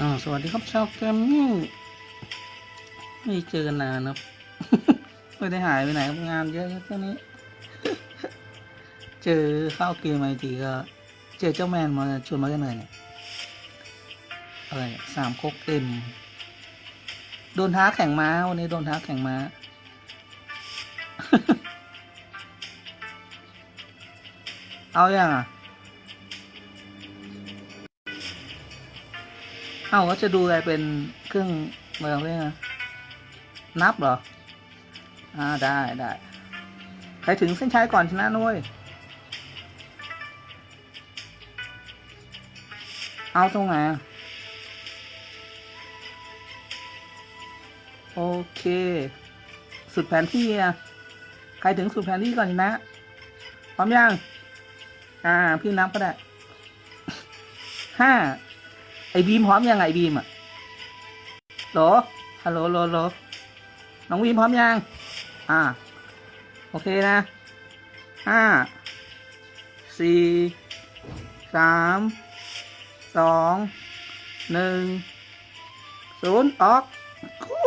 อ๋อสวัสดีครับชาวแกมมิ่งไม่เจอกันนานครับ ไม่ได้หายไปไหนครับงานเยอะครับช่วงนี้ เจอเข้าเกมไอทีก็เจอเจ้าแมนมาชวนมากันหน่อยเนี่ยอะไรเนี่ยสามโคกเอ็มโดนท้าแข่งม้าวันนี้โดนท้าแข่งม้าเอาอย่างอะ เอ้าก็จะดูอะไรเป็นเครื่องเมืองด้วยนะนับเหรอ อ่าได้ได้ใครถึงเส้นชัยก่อนชนะนุ้ยเอาตรงไหนโอเค สุดแผนที่อะใครถึงสุดแผนที่ก่อนชนะพร้อมยัง อ่า พี่นับก็ได้ห้า บีมพร้อมยังไงบีมอะโหลฮัลโหลโหลโหลน้องบีมพร้อมยัง อ่า โอเคนะห้าสี่สามสองหนึ่งศูนย์ออกคู่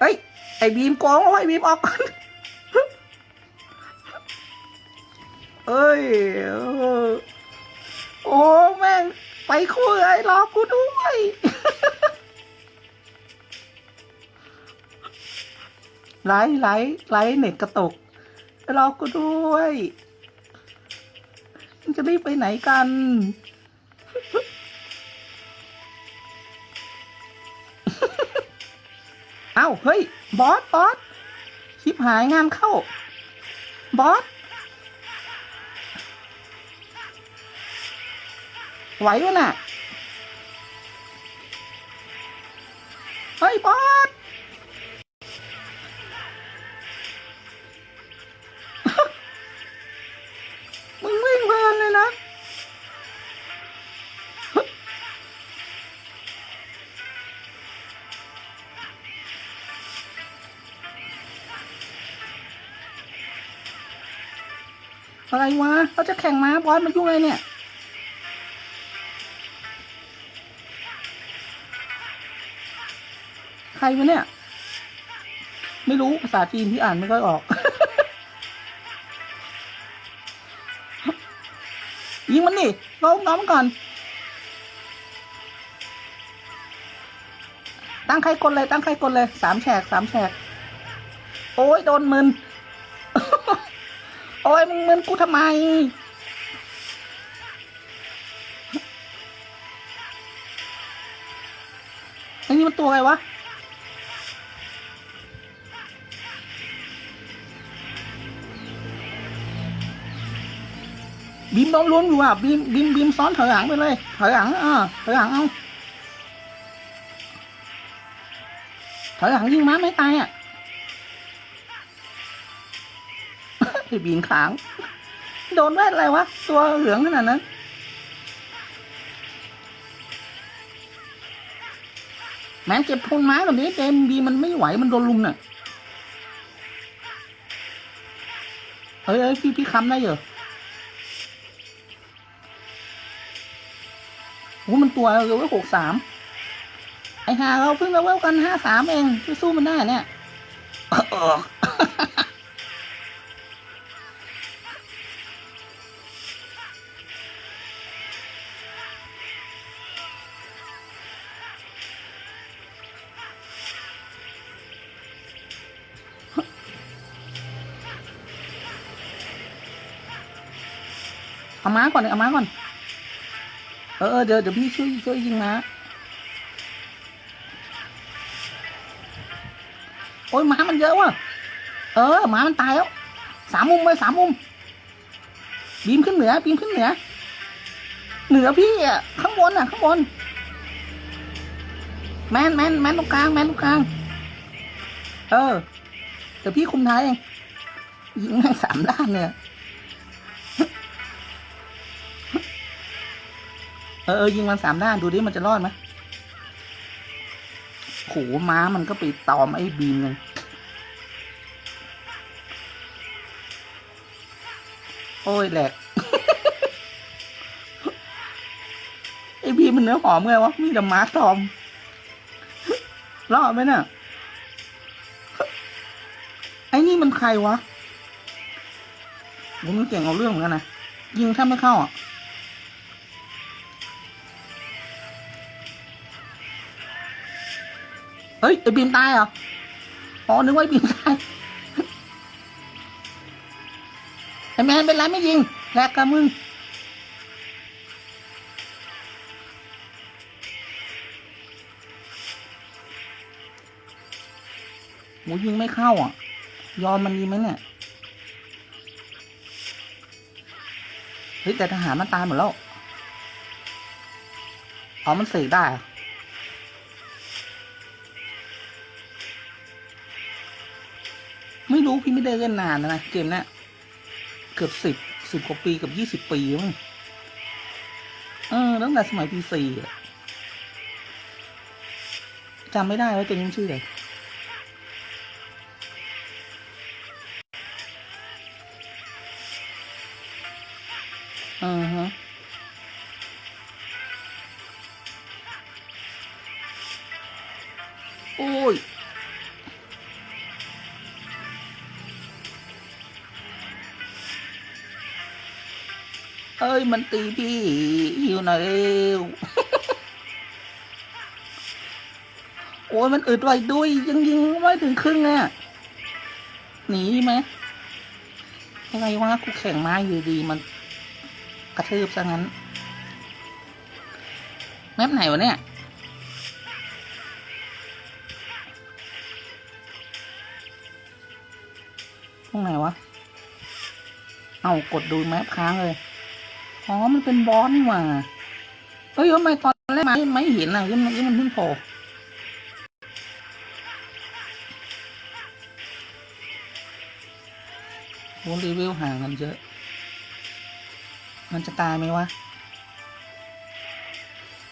เฮ้ย ไอบีมโกงเอาไอบีมออกเอ้ย โอ้แม่ง ไปคุยรอกูด้วย ไลฟ์ไลฟ์ไลฟ์เน็ตกระตกรอกูด้วยมันจะรีบไปไหนกัน เอ้า เฮ้ย บอส บอสชิบหายงานเข้า บอส ไหววะน่ะ เฮ้ยบอสมึงวิ่งเพลินเลยนะอะไรวะเราจะแข่งม้าบอสมายุ่งอะไรเนี่ย รวะเนี่ย ไม่รู้ภาษาจีนที่อ่านไม่ค่อยออก ยิงมันนี่ลงน้องมันก่อน ตั้งใครกดเลย ตั้งใครกดเลยสามแฉกสามแฉก โอ้ยโดนมึน โอ้ยมึงมึนกูทำไมไอ้นี่มันตัวอะไรวะ บีมโดนลุ้นอยู่อะบีมบีมบีมซ้อนถอยหลังไปเลยถอยหลังอ่าถอยหลังเอาถอยหลังยิงม้าไม่ตายอะไอ้บีมขาง โดนแว่นอะไรวะ ตัวเหลืองขนาดนั้นแม้เก็บพลไม้แบบนี้เต็มบีมันไม่ไหวมันโดนลุมน่ะ เฮ้ยเฮ้ยพี่พี่คำได้เหรอ โอ้มันตัวเลเวลหกสามไอหาเราเพิ่งเลเวลกันห้าสามเองจะสู้มันได้เนี่ยเอาม้าก่อนเลยเอาม้าก่อนเอเออเดี๋ยวเดี๋ยวพี่ช่วยช่วยยิงม้าโอ้ยหมามันเยอะว่ะ เออหมามันตายแล้วสามมุมเลยสามมุม บีมขึ้นเหนือบีมขึ้นเหนือ เหนือพี่อะข้างบนอะ ข้างบน แมนแมนแมนตรงกลางแมนตรงกลาง เออเดี๋ยวพี่คุมท้ายเองยิงให้สามด้านเนี่ย เออเออยิงมันสามด้านดูดิมันจะรอดไหมโหม้ามันก็ไปตอมไอ้บีมเลยโอ้ยแหลกไอพีมันเนื้อหอมไงวะมีแต่มาร์คทอมรอดไหมเนี่ยไอ้นี่มันใครวะผมเก่งเอาเรื่องเหมือนกันนะยิงถ้าไม่เข้าอะ ฮ้ยไอบีมตายเหรออ๋อนึกว่าไอบีมตายไอแมนเป็นไรไม่ยิงแลกกับมึงหมูยิงไม่เข้าอะ ยอมมันดีไหมเนี่ยเฮ้ยแต่ทหารมันตายหมดแล้วอ๋อมันเสกได้ พี่ไม่ได้เล่นนานแล้วนะเกมเนี้เกือบสิบสิบกว่าปีกับยี่สิบปีมั้งเออตั้งแต่สมัยปีสี่จำไม่ได้ว่าตัวนี้มันชื่ออะไร เอ้ยมันตีพี่อยู่ไหนเอวโอ้ยมันอึดไว้ด้วยยังยิงไม่ถึงครึ่งเลยอะหนีไหมยังไงวะกูแข่งม้าอยู่ดีมันกระทืบซะงั้นแมปไหนวะเนี่ยตรงไหนวะ เอากดดูแมปค้างเลย อ๋อ มันเป็นบอสนี่หว่าเฮ้ยทำไมตอนแรกไม่ไม่เห็นอะยังมันยังมันเพิ่งโผล่โหรีวิวห่างกันเยอะ มันจะตายไหมวะ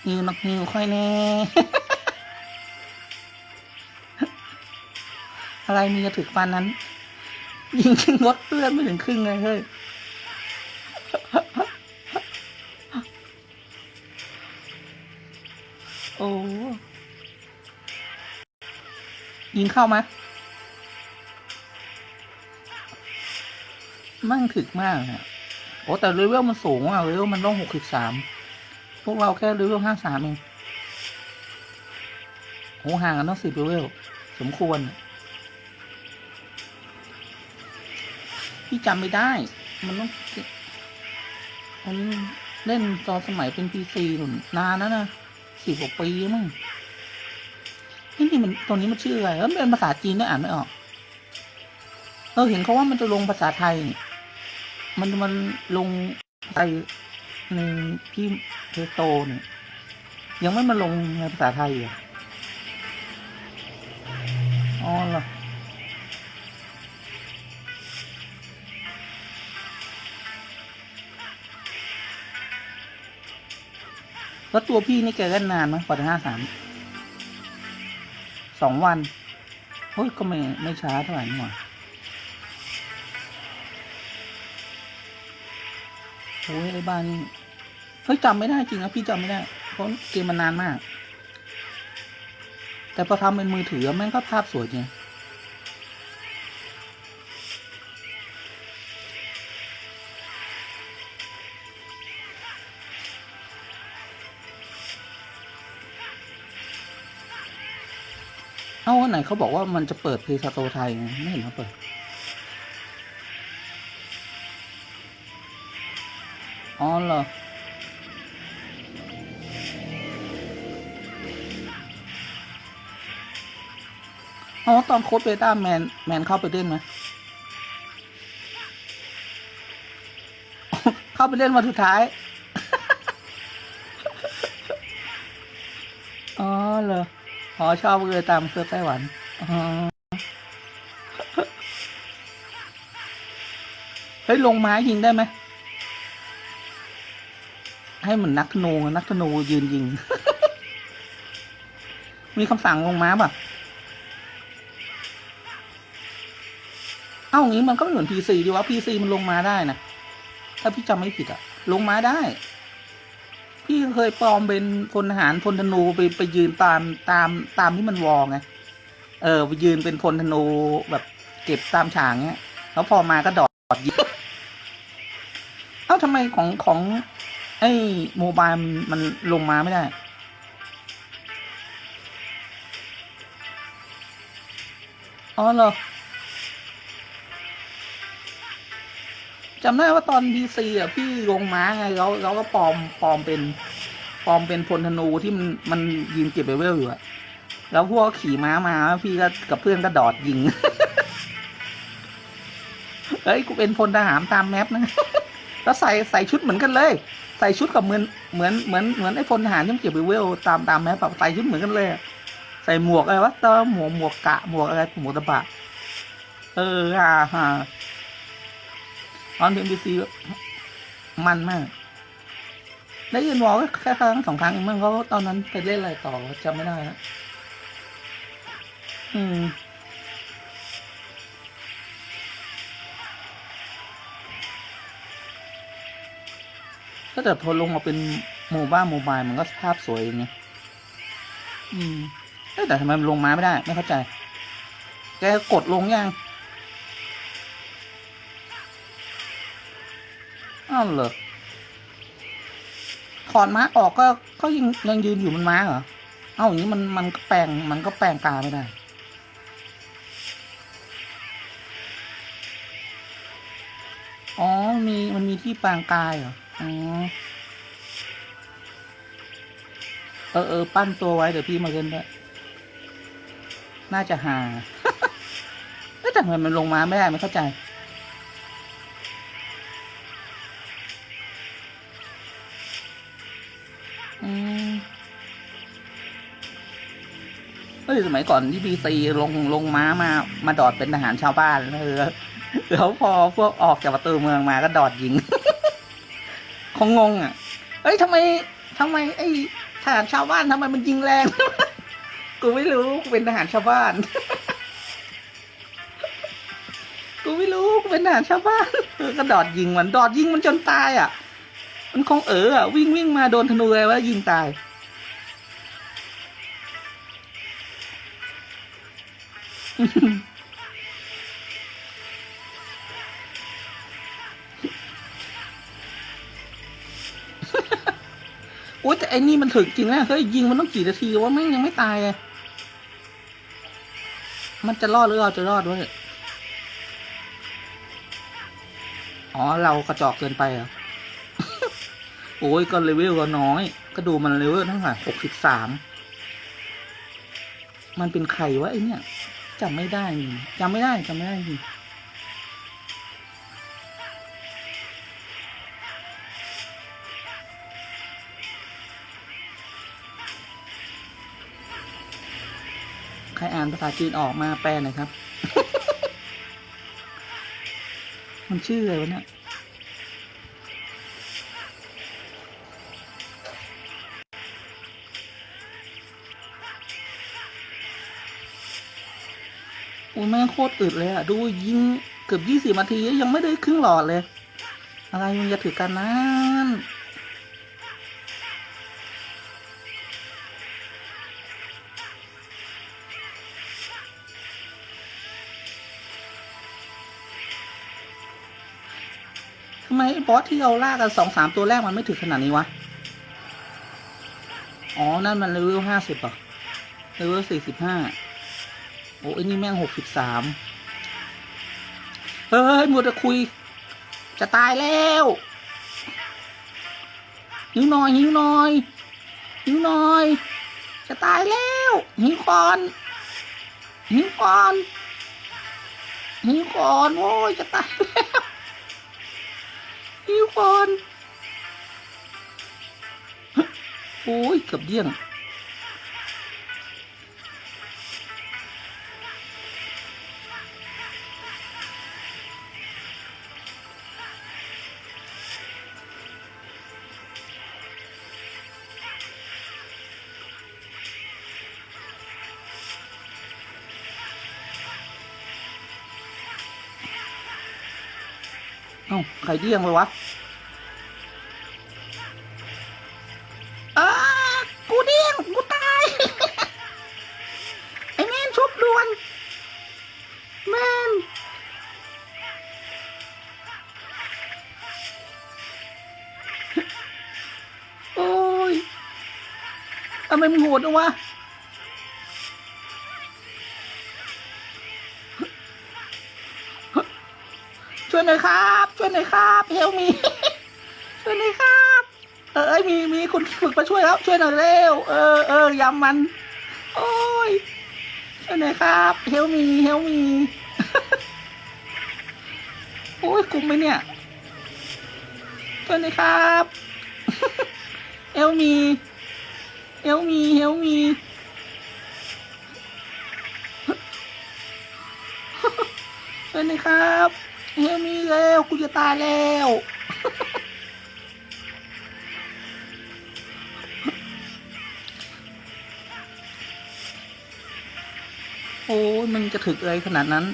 นิวนักนิวค่อยแน่ อะไรมีกระถึกฟันนั้น ยิงขึ้นรถเลื่อนไม่ถึงครึ่งเลยเฮ้ย อ้ยิงเข้ามามั่งถึกมากอะโอ้แต่เลเวลมันสูงอะเลเวลมันต้องหกสิบสามพวกเราแค่เลเวลห้าสามเองโหห่างกันต้องสิบเลเวลสมควร พี่จำไม่ได้ มันต้องมันเล่นตอนสมัยเป็นพีซีหนุนนานแล้วนะ สิบกว่าปีมั้งนี่นี่มันตรงนี้มันชื่ออะไรแล้วเป็นภาษาจีนด้วยอ่านไม่ออกเออเห็นเขาว่ามันจะลงภาษาไทย มันมันลงไทยในที่เทโตเนี่ยยังไม่มาลงในภาษาไทยอะอ๋อเหรอ แล้วตัวพี่นี่แกเล่นนานไหมกว่าจะห้าสามสองวันเฮ้ยก็ไม่ไม่ช้าเท่าไหร่นี่หว่าโอ้ยไอ้บ้านนี่เฮ้ยจำไม่ได้จริงนะพี่จำไม่ได้ เพราะเกมมันนานมาก แต่พอทำเป็นมือถือแม่งก็ภาพสวยจริง ไหนเขาบอกว่ามันจะเปิดเพย์สโตไทยไงไม่เห็นเขาเปิด อ๋อเหรออ๋อตอนโค้ดเบต้าแมนแมนเข้าไปเล่นไหมเข้าไปเล่นวันสุดท้าย อ๋อเหรอ อ๋อชอบเลยตามเสื้อไต้หวันอ๋อเฮ้ยลงไม้ยิงได้ไหมให้เหมือนนักธนูนักธนูยืนยิง มีคำสั่งลงม้าป่ะ เอ้างี้มันก็ไม่เหมือนพีซีดีวะพีซีมันลงมาได้นะ ถ้าพี่จำไม่ผิดอะลงมาได้ พี่เคยปลอมเป็นพลทหารพลธนูไปไปยืนตามตามตามที่มันวอไงเออ ไปยืนเป็นพลธนูแบบเก็บตามฉากเนี้ย แล้วพอมาก็ดอดยิงเอ้าทำไมของของ ไอ้โมบายมันลงมาไม่ได้อ๋อเหรอ จำได้ว่าตอนพีซีอะพี่ลงม้าไงแล้วเราก็ปลอมปลอมเป็นปลอมเป็นพลธนูที่มันมันยืนเก็บเวลอยู่อะแล้วพวกขี่ม้ามาพี่ก็กับเพื่อนก็ดอดยิง เฮ้ยกูเป็นพลทหารตามแมปนะ แล้วใส่ใส่ชุดเหมือนกันเลย ใส่ชุดกับเหมือนเหมือนเหมือนเหมือนไอ้พลทหารที่เก็บเวลตามตามแมปแบบใส่ชุดเหมือนกันเลย ใส่หมวกอะไรวะตอหมวกหมวกกะหมวกอะไรหมวกตะบะ เออฮ่าฮ่า ตอนเป็นบีซีมันมาก ได้ยินวอลแค่ครั้งสองครั้งเองมั้งเพราะตอนนั้นไปเล่นอะไรต่อจำไม่ได้แล้วอืมถ้าแต่พอลงมาเป็นโมบ้าโมบายมันก็ภาพสวยอย่างเงี้ยอืมแต่ทำไมมันลงมาไม่ได้ ไม่เข้าใจ แกกดลงยัง อ้าวเหรอถอดม้าออกก็ก็ยังยังยืนอยู่มันม้าเหรอ เอ้าอย่างนี้มันมันก็แปลงมันก็แปลงตาไม่ได้อ๋อ มีมันมีที่แปลงกายเหรอ อ๋อ เออเออปั้นตัวไว้เดี๋ยวพี่มาเล่นด้วย น่าจะหาแต่ทำไมมันลงมาไม่ได้ไม่เข้าใจ เฮ้ยสมัยก่อนที่บีซีลงลงม้ามา มาดอดเป็นทหารชาวบ้านเออแล้วพอพวกออกจากประตูเมืองมาก็ดอดยิงคงงงอะเอ้ยทำไมทำไม ไอ้ทหารชาวบ้านทำไมมันยิงแรงกูไม่รู้กูเป็นทหารชาวบ้านกูไม่รู้กูเป็นทหารชาวบ้านเออก็ดอดยิงมันดอดยิงมันจนตายอะ มันคงเอออะวิ่งวิ่งมาโดนธนูเลยว่ายิงตาย อ้ยแต่ไอ้นี่มันถึกจริงนะเฮ้ยยิงมันต้องกี่นาทีว่าแม่งยังไม่ตายเลยมันจะรอดหรือเราจะรอดวะเนี่ยอ๋อเรากระจอกเกินไปเหรอโอ้ยก็เลเวลก็น้อย ก็ดูมันเลเวลเท่าไหร่หกสิบสาม มันเป็นใครวะไอเนี่ย จำไม่ได้จริงจำไม่ได้จำไม่ได้จริงใครอ่านภาษาจีนออกมาแปลหน่อยครับ มันชื่ออะไรวะเนี่ย แม่งโคตรอึดเลยอะดูยิงเกือบยี่สิบนาทียังไม่ได้ครึ่งหลอดเลย อะไรมึงจะถือกันนั้นทำไมไอ้บอสที่เราล่ากันสองสามตัวแรกมันไม่ถึงขนาดนี้วะ อ๋อ นั่นมันเลเวลห้าสิบอะเลเวลสี่สิบห้า โอ้ยนี่แม่งหกสิบสามเฮ้ยมัวแต่คุย จะตายแล้วหิวหน่อยหิวหน่อยหิวหน่อย จะตายแล้วหิวก่อนหิวก่อนหิวก่อนโอ้ยจะตายแล้วหิวก่อนโอ้ยเกือบเดี้ยง อ้าไข่เดี้ยงเลยวะกูเดี้ยงกูตาย ไอ้แมนชุบด่วนแมนโอ้ยทำไมมึงโหดวะช่วยหน่อยครับ ช่วยหน่อยครับเฮลมีช่วยหน่อยครับ เออเอ้ยมีมีคุณฝึกมาช่วยแล้วช่วยหน่อยเร็ว เออเออยำมัน โอ้ยช่วยหน่อยครับเฮลมีเฮลมีโอ้ยคุมไหมเนี่ยช่วยหน่อยครับเอลมีเอลมีเฮลมีช่วยหน่อยครับ เฮลมีเร็วกูจะตายแล้วโอ้ยมันจะถึกอะไรขนาดนั้น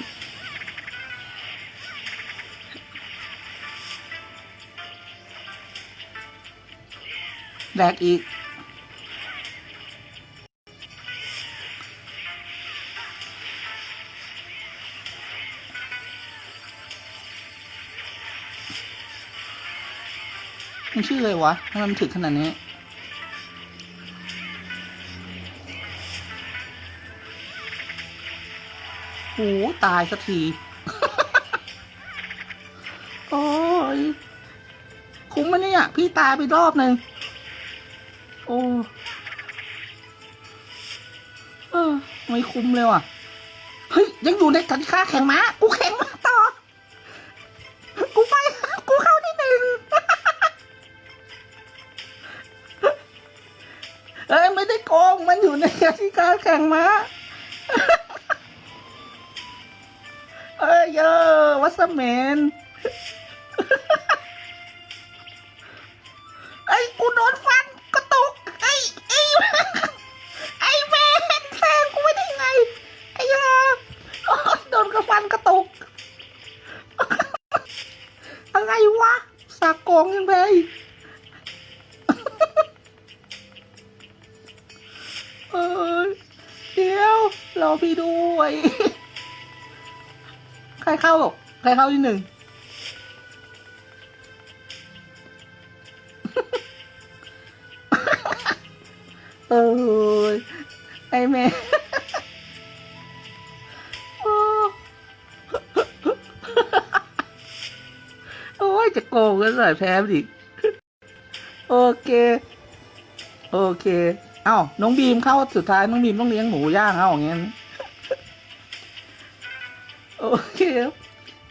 แดกอีก มันชื่ออะไรวะทำไมมันถึกขนาดนี้โอ้ตายสักที โอ้ย คุ้มมันเนี่ย พี่ตายไปรอบหนึ่งโอ้เออ ไม่คุ้มเลยว่ะ เฮ้ย ยังอยู่ในกติกาแข่งม้า กูแข่งม้า อยู่ในกติกาแข่งม้าเอ้ยเยอวัสเมนไอ้ยกูโดนฟันกระตุกไอ้ไอ้ไอ้แมนแซงกูไม่ได้ไงไอ้ยาโอ๊ยโดนกระฟันกระตุกอะไรวะสากโกงยังไง ยเดี๋ยวรอพี่ด้วย ใครเข้าใครเข้าที่หนึ่งเออไอแม่โอ้ยจะโกงกันหน่อยแพ้ดิโอเค โอเค อ้าน้องบีมเข้าสุดท้ายน้องบีมต้องเลี้ยงหมูย่างเอาอย่างงี้นโอเคครับ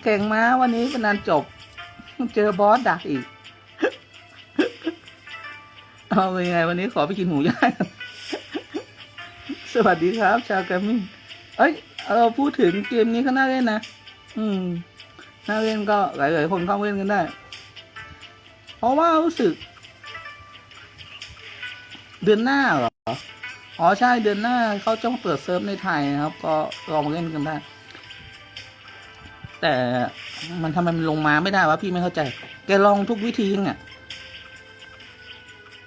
แข่งม้าวันนี้เป็นนันจบ เจอบอสดักอีก เอาเป็นไง วันนี้ขอไปกินหมูย่างสวัสดีครับ ชาวแกรมมิ่เอ้ยเราพูดถึงเกมนี้ก็น่าเล่นนะ อืม น่าเล่นก็หลายๆคนเข้าเล่นกันได้ เพราะว่ารู้สึก เดือนหน้าเหรอ อ๋อใช่เดือนหน้าเขาจ้องเปิดเซิร์ฟในไทยนะครับ ก็ลองมาเล่นกันได้ แต่มันทำไมมันลงมาไม่ได้วะพี่ไม่เข้าใจ แกลองทุกวิธียังอะ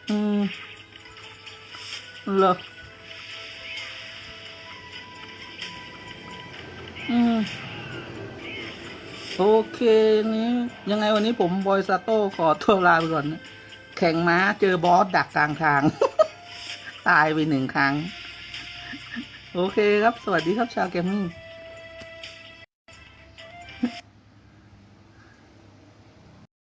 อืมเหรออืมโอเคนี้ยังไงวันนี้ผมบอยซาโต้ขอตัวลาไปก่อนนะแข่งม้าเจอบอสดักกลางทาง ตายไปหนึ่งครั้ง โอเคครับ สวัสดีครับชาวเกมมิ่ง